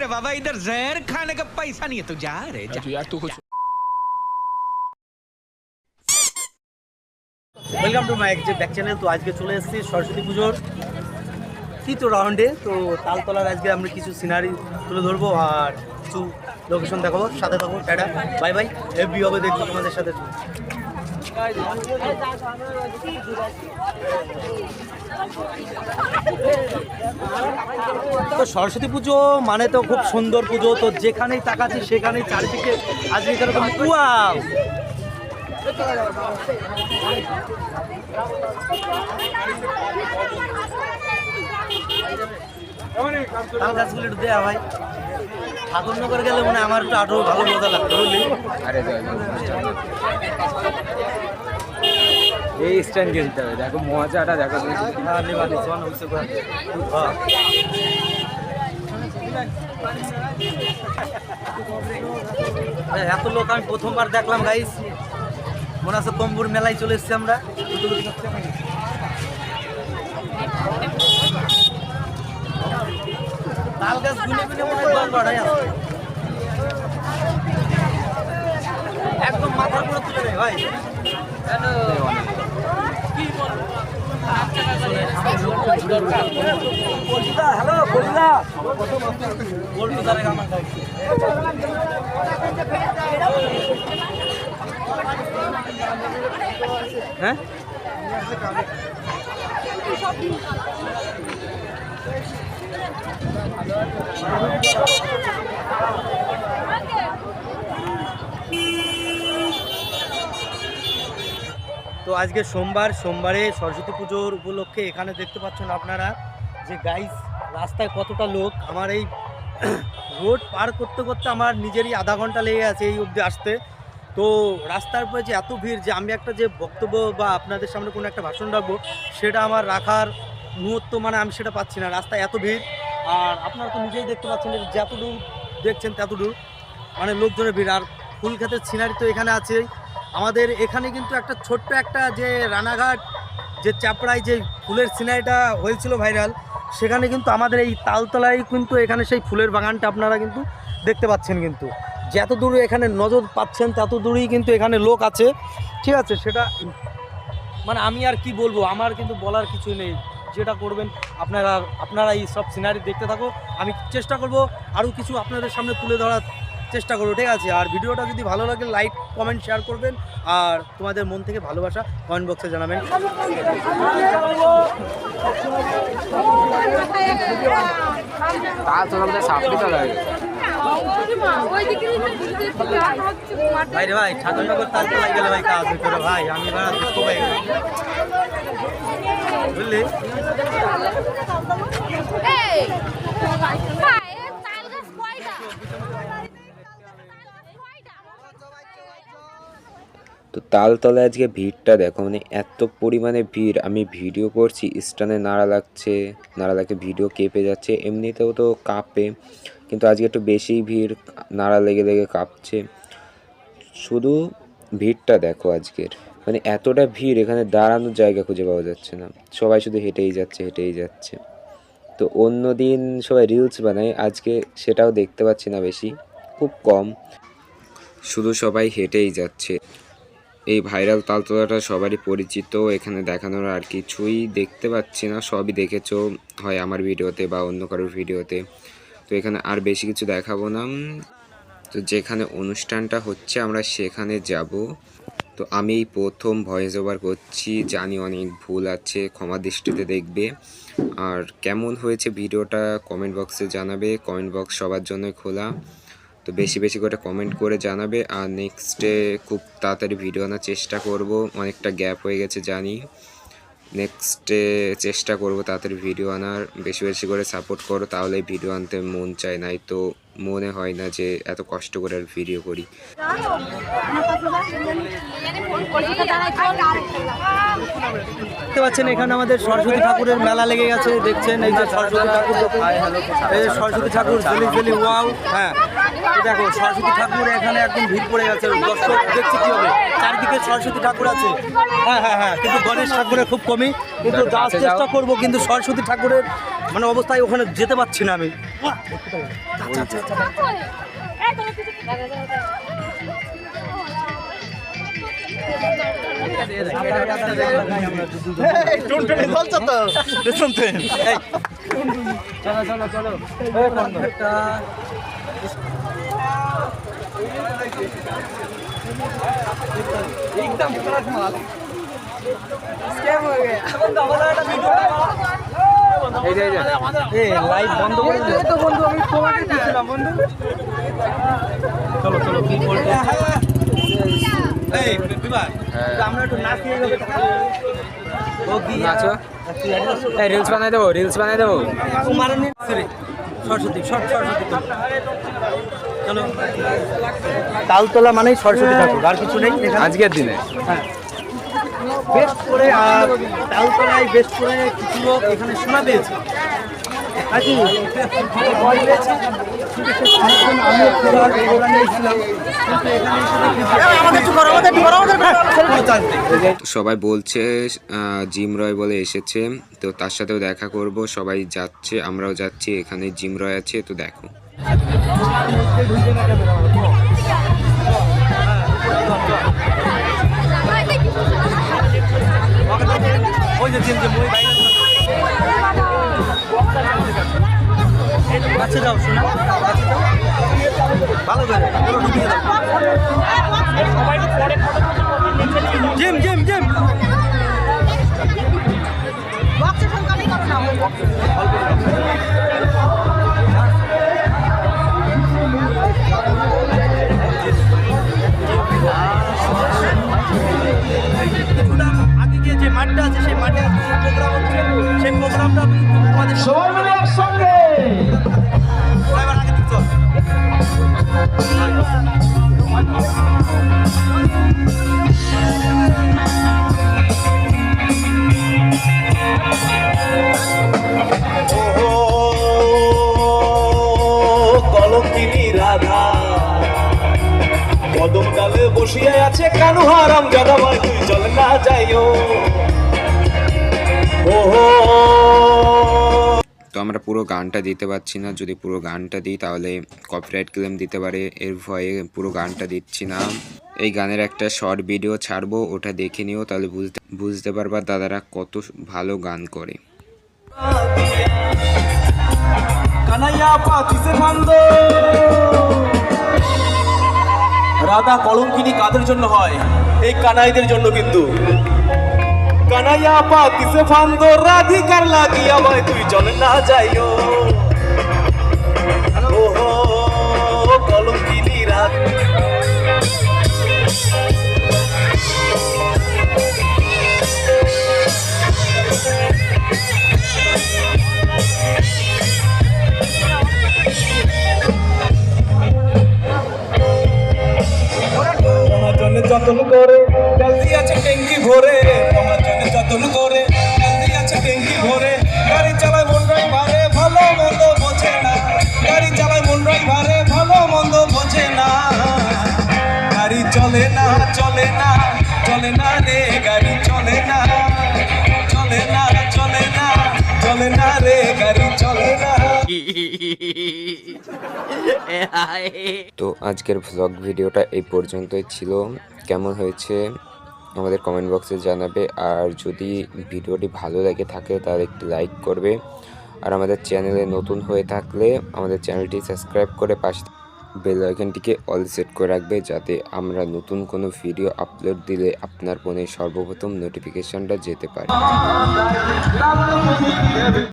रे बाबा इधर जहर खाने का पैसा नहीं है तू जा रे जा यार तू कुछ ওয়েলকাম টু মাই যে ব্যাক চ্যানেল তো আজকে চলে এসেছি সরস্বতী পুজোর তৃতীয় রাউন্ডে তো তালতলার আজকে আমরা কিছু সিনারি তুলে ধরবো আর কিছু লোকেশন দেখাবো সাথে থাকবো টাটা বাই বাই এফবি হবে দেখবো তোমাদের সাথে তো সরস্বতী পুজো মানে তো খুব সুন্দর পুজো, তো যেখানেই তাকাচ্ছি সেখানেই চারিদিকে আজকে এরকম একটু দেয়া ভাই ঠাকুরনগর গেলে মনে আমার একটু আরও ভালো মজা লাগতো, বুঝলি? এই স্ট্যান্ড কিনতে হবে দেখো মজাটা দেখো এত লোক আমি প্রথমবার দেখলাম গাইস মনে আছে তম্বুর মেলায় চলে এসেছি আমরা। তাল গাছ গুনে গুনে মনে হয় আছে। একদম মাথার উপরে তুলে নেই ভাই। বলটুদা রে আমার গাড়ি হ্যাঁ তো আজকে সোমবার, সোমবারে সরস্বতী পুজোর উপলক্ষে এখানে দেখতে পাচ্ছেন আপনারা যে গাইস রাস্তায় কতটা লোক। আমার এই রোড পার করতে করতে আমার নিজেরই আধা ঘণ্টা লেগে আছে এই অবধি আসতে। তো রাস্তার উপরে যে এত ভিড় যে আমি একটা যে বক্তব্য বা আপনাদের সামনে কোনো একটা ভাষণ রাখব, সেটা আমার রাখার মুহূর্ত মানে আমি সেটা পাচ্ছি না। রাস্তায় এত ভিড়। আর আপনারা তো নিজেই দেখতে পাচ্ছেন যে যতদূর দেখছেন ততদূর। মানে লোকজনের ভিড়। আর ফুল ক্ষেতের সিনারি তো এখানে আছে আমাদের এখানে কিন্তু একটা ছোট্ট একটা যে রানাঘাট, যে চাপড়ায় যে ফুলের সিনারিটা হয়েছিল ভাইরাল, সেখানে কিন্তু আমাদের এই তালতলায় কিন্তু এখানে সেই ফুলের বাগানটা আপনারা কিন্তু দেখতে পাচ্ছেন কিন্তু। যত দূরে এখানে নজর পাচ্ছেন তত দূরেই কিন্তু এখানে লোক আছে। ঠিক আছে, সেটা মানে আমি আর কি বলব, আমার কিন্তু বলার কিছু নেই। যেটা করবেন, আপনারা আপনারা এই সব সিনারি দেখতে থাকো আমি চেষ্টা করব আরও কিছু আপনাদের সামনে তুলে ধরার চেষ্টা করব ঠিক আছে? আর ভিডিওটা যদি ভালো লাগে লাইক কমেন্ট শেয়ার করবেন। আর তোমাদের মন থেকে ভালোবাসা কমেন্ট বক্সে জানাবেন। ভাই রে ভাই ঠাকুরনগর তার গেলে ভাই কাজ হইতো ভাই আমি পাই বুঝলি এই পায়ে তাল গাছ কয়টা কয়টা তো তালতলে আজকে ভিড়টা দেখো মানে এত পরিমাণে ভিড়। আমি ভিডিও করছি, স্টানে নাড়া লাগছে নাড়া লাগছে, ভিডিও কেঁপে যাচ্ছে, এমনিতেও তো কাঁপে, কিন্তু আজকে একটু বেশি ভিড়, নাড়া লেগে লেগে কাঁপছে। শুধু ভিড়টা দেখো আজকের মানে এতটা ভিড়, এখানে দাঁড়ানোর জায়গা খুঁজে পাওয়া যাচ্ছে না। সবাই শুধু হেঁটেই যাচ্ছে হেঁটেই যাচ্ছে। তো অন্য দিন সবাই রিলস বানায়, আজকে সেটাও দেখতে পাচ্ছি না বেশি, খুব কম। শুধু সবাই হেঁটেই যাচ্ছে। এই ভাইরাল তালতলাটা সবারই পরিচিত, এখানে দেখানোর আর কিছুই দেখতে পাচ্ছি না, সবই দেখেছ হয় আমার ভিডিওতে বা অন্য কারোর ভিডিওতে। তো এখানে আর বেশি কিছু দেখাবো না। তো যেখানে অনুষ্ঠানটা হচ্ছে আমরা সেখানে যাব। তো আমি এই প্রথম ভয়েস ওভার করছি, জানি অনেক ভুল আছে, ক্ষমা দৃষ্টিতে দেখবে। আর কেমন হয়েছে ভিডিওটা কমেন্ট বক্সে জানাবে, কমেন্ট বক্স সবার জন্য খোলা। তো বেশি বেশি করে কমেন্ট করে জানাবে। আর নেক্সটে খুব তাড়াতাড়ি ভিডিও আনার চেষ্টা করব। অনেকটা গ্যাপ হয়ে গেছে জানি। নেক্সটে চেষ্টা করব তাড়াতাড়ি ভিডিও আনার। বেশি বেশি করে সাপোর্ট করো তাহলে ভিডিও আনতে মন চায় নাই তো। মনে হয় না যে এত কষ্ট করে আর ভিডিও করি। দেখতে পাচ্ছেন এখানে আমাদের সরস্বতী ঠাকুরের মেলা লেগে গেছে দেখছেন এই যে সরস্বতী ঠাকুর এই যে সরস্বতী ঠাকুর জেলি জেলি ওয়াও হ্যাঁ। দেখো সরস্বতী ঠাকুর এখানে একদম ভিড় পড়ে গেছে দর্শক দেখছি কি হবে? চারদিকে সরস্বতী ঠাকুর আছে। হ্যাঁ হ্যাঁ হ্যাঁ কিন্তু গণেশ ঠাকুরের খুব কমই। কিন্তু যাওয়ার। চেষ্টা করব কিন্তু সরস্বতী ঠাকুরের মানে অবস্থায় ওখানে যেতে পারছি না আমি। চলো চলো চলো একটা এই যে এই যে এই লাইভ বন্ধ করে তো বন্ধু আমি তোমাকে দিছিলাম বন্ধু চলো চলো কি করবে এই আমরা একটু ও কি নাচো এই রিলস বানাই দেবো রিলস বানাই দেবো সরস্বতী সর সরস্বতী। চলো তালতলা মানেই সরস্বতী ঠাকুর আর কিছু নেই আজকের দিনে বেস্ট করে আর তালতলায় বেস্ট করে কিছু লোক এখানে শোনা পেয়েছে ভয় পেয়েছে? সবাই বলছে আহ, জিম রয় বলে এসেছে। তো তার সাথেও দেখা করব সবাই যাচ্ছে আমরাও যাচ্ছি এখানে জিম রয় আছে তো দেখো। ওই যে ওই বাইরে কাছে যাও শোনা ভালো করে। আছে কানু হারাম জাদা ভাই তুই চল না যাইও। ওহো। তো আমরা পুরো গানটা দিতে পারছি না যদি পুরো গানটা দিই তাহলে কপিরাইট ক্লেম দিতে পারে এর ভয়ে পুরো গানটা দিচ্ছি না। এই গানের একটা শর্ট ভিডিও ছাড়বো ওটা দেখে নিও তাহলে বুঝতে বুঝতে পারবা দাদারা কত ভালো গান করে। কানাইয়া পাতিছে রাধা কলঙ্কিনী কাদের জন্য হয়? এই কানাইদের জন্য কিন্তু। কানাইয়া পা কিসে ফান্দ রাধিকার লাগিয়া ভাই তুই চল না যাইও। যতন করে। জলদি আছে ট্যাঙ্কি ভরে তোমার জন্য যতন করে। জলদি আছে ট্যাঙ্কি ভরে, গাড়ি চালায় মন ভারে, ভালো মন্দ বোঝে না। গাড়ি চালায় মন ভারে, ভালো মন্দ বোঝে না। গাড়ি চলে না চলে না চলে না রে গাড়ি। তো আজকের ভ্লগ ভিডিওটা এই পর্যন্তই ছিল। কেমন হয়েছে আমাদের কমেন্ট বক্সে জানাবে। আর যদি ভিডিওটি ভালো লাগে থাকে তাহলে একটি লাইক করবে। আর আমাদের চ্যানেলে নতুন হয়ে থাকলে আমাদের চ্যানেলটি সাবস্ক্রাইব করে পাশে বেল আইকনটিকে অল সেট করে রাখবে যাতে আমরা নতুন কোনো ভিডিও আপলোড দিলে আপনার ফোনে সর্বপ্রথম নোটিফিকেশনটা যেতে পারে।